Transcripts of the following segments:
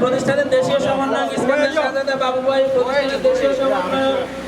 প্রতিষ্ঠানের দেশীয় ইস্কান্দার বাবু ভাই প্রতিষ্ঠানের দেশীয় সমন্বয়ক আহ,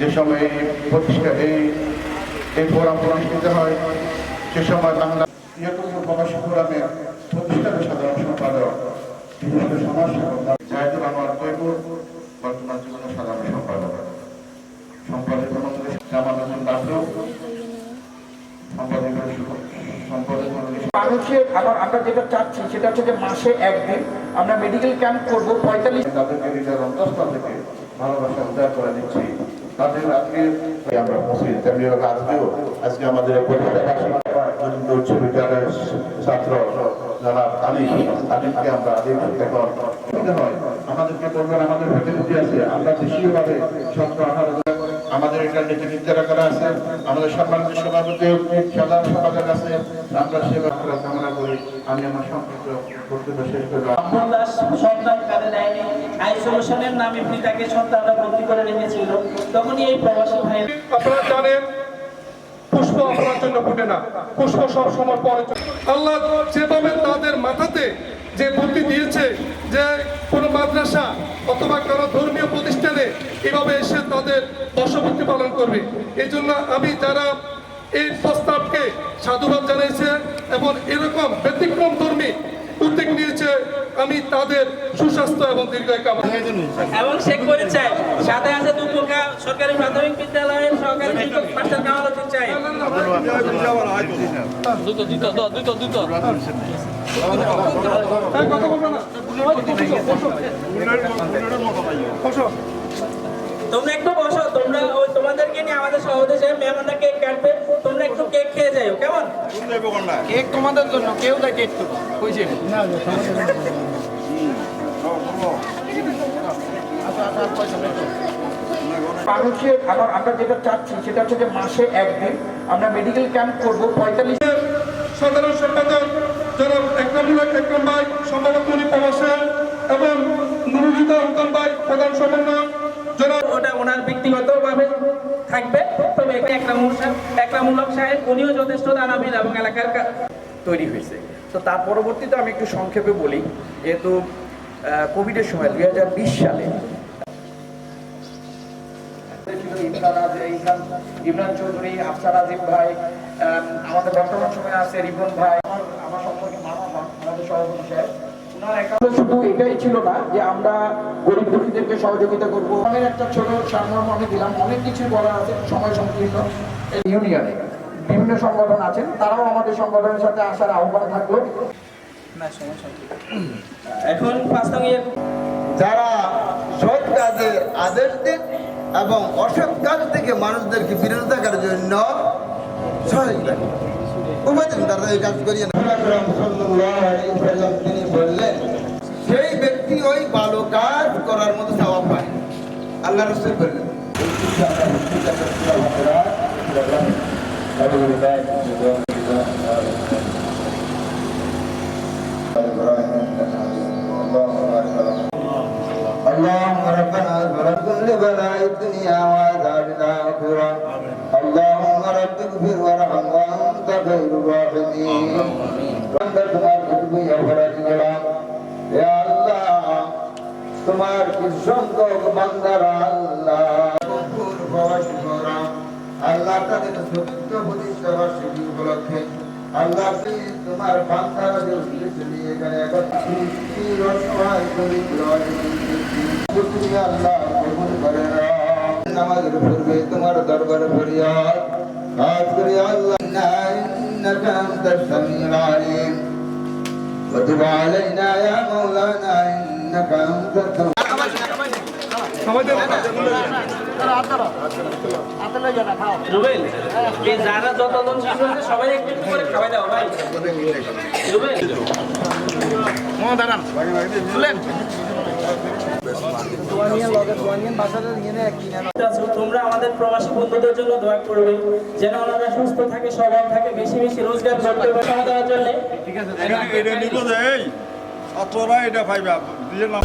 যে সময় এই প্রতিষ্ঠা এই এই ফোরাম প্রতিষ্ঠিত হয় সে সময় বাংলা ইয়াকুব প্রবাসী ফোরামের প্রতিষ্ঠাতা সাধারণ সম্পাদক বিশিষ্ট সমাজ সেবক জাহেদুর আমার তৈমুর বর্তমান জীবন সাধারণ সম্পাদক। সম্পাদক মন্ত্রী জামাল হোসেন বাবলু সম্পাদক সম্পাদক মানুষের আবার আমরা যেটা চাচ্ছি সেটা হচ্ছে যে মাসে একদিন আমরা মেডিকেল ক্যাম্প করব পঁয়তাল্লিশ তাদেরকে নিজের অন্তঃস্থল থেকে ভালোবাসা উদ্ধার করে দিচ্ছি। আজকে আমাদের কলকাতাবাসী বিদ্যালয়ের ছাত্র যারা তালিম, তালিমকে আমরা এখন হয় আমাদেরকে বলবেন, আমাদের ফ্যাসিলিটি আছে, আমরা দেশীয়ভাবে সত্য আঠারো আমাদের এটা নীতি নির্ধারণ করা আছে আমাদের সম্মানিত সভাপতি সাধারণ সম্পাদক আছে আমরা সেবা করার কামনা করি। আমি আমার সম্পর্ক বক্তব্য শেষ করলাম দাস সন্তান কাজে দেয়নি আই নামে পিতাকে সন্তানরা ভর্তি করে রেখেছিল। তখনই এই প্রবাসী ভাই আপনারা জানেন পুষ্প আপনার জন্য ফুটে না। পুষ্প সব সময় পরে আল্লাহ যেভাবে তাদের মাথাতে যে বুদ্ধি দিয়েছে যে কোনো মাদ্রাসা অথবা কোনো ধর্মীয় প্রতিষ্ঠানে এভাবে এসে তাদের বশবর্তী পালন করবে। এই জন্য আমি যারা এই প্রস্তাবকে সাধুবাদ জানিয়েছে এবং এরকম ব্যতিক্রম ধর্মী উদ্যোগ নিয়েছে, আমি তাদের সুস্বাস্থ্য এবং দীর্ঘায় কামনা এবং শেখ পরিচয়, সাথে আছে দুপুকা সরকারি প্রাথমিক বিদ্যালয়ের শিক্ষক মাস্টার চাই কথা বলব না বসো। তোমরা একটু বসো, তোমরা তোমাদেরকে নিয়ে আমাদের সহদেশে মেহমানরা কেক কাটবে তোমরা একটু কেক খেয়ে যাও কেমন কেক তোমাদের জন্য কেউ দেয় কেক তো বুঝছি মানুষের আবার আমরা যেটা চাচ্ছি সেটা হচ্ছে যে মাসে একদিন আমরা মেডিকেল ক্যাম্প করব পঁয়তাল্লিশ সাধারণ সম্পাদক একরামুল্লাহ একরাম ভাই সম্পাদক প্রবাসের এবং নুরুলিদা উত্তম ভাই প্রধান সমন্বয়ক। উনিও যথেষ্ট দানাবিদ এবং এলাকার তৈরি হয়েছে। তো তার পরবর্তীতে আমি একটু সংক্ষেপে বলি যেহেতু কোভিডের সময় দুই হাজার বিশ সালে ইমরান- চৌধুরী আফসার আজিম ভাই আম, আমাদের বর্তমান সময়ে আছে রিপন ভাই আমার সম্পর্কে মামা আমাদের সভাপতি সাহেব। শুধু এটাই ছিল না যে আমরা গরিব দুঃখীদেরকে সহযোগিতা করব। আমাদের একটা ছোট সারমর্ম আমি দিলাম অনেক কিছু বলা আছে সময় সংকীর্ণ ইউনিয়নে বিভিন্ন সংগঠন আছেন তারাও আমাদের সংগঠনের সাথে আসার আহ্বান থাকল। এখন ইয়ে। যারা সৎ কাজের আদেশ দিন এবং অসৎ কাজ থেকে মানুষদেরকে বিরত থাকার জন্য সহযোগিতা। তারা এই কাজ করিয়ে তিনি বললেন সেই ব্যক্তি ওই ভালো কাজ করার মতো স্বভাব পায় আল্লাহ রসুল বললেন اللهم ربنا اغفر كل بلاء الدنيا وعذاب الاخره اللهم رب اغفر وارحم وانت خير الراحمين আল্লাহ তাদের সত্য প্রতিষ্ঠা বার্ষিকী উপলক্ষে আল্লাহ please তোমার বান্দারা যে উদ্দেশ্য নিয়ে এখানে একত্রিত অসহায় দরিদ্র তুমি আল্লাহ কবুল করে নাও নামাজের পূর্বে তোমার দরবারে ফরিয়াদ আজ করে আল্লাহ إنك أنت السميع العليم وتب علينا يا مولانا إنك أنت التواب আমাদের রুবেল এই যারা যতজন শিশু আছে সবাই একটু একটু করে খাওয়াই দাও ভাই। রুবেল। আছো, তোমরা আমাদের প্রবাসী বন্ধুদের জন্য দোয়া করবে যেন ওনারা সুস্থ থাকে সবল থাকে বেশি বেশি রোজগার করতে পারে খাওয়া দাওয়ার জন্য। এটা নিব যে অতরা এটা পাইবা দিয়ে নাম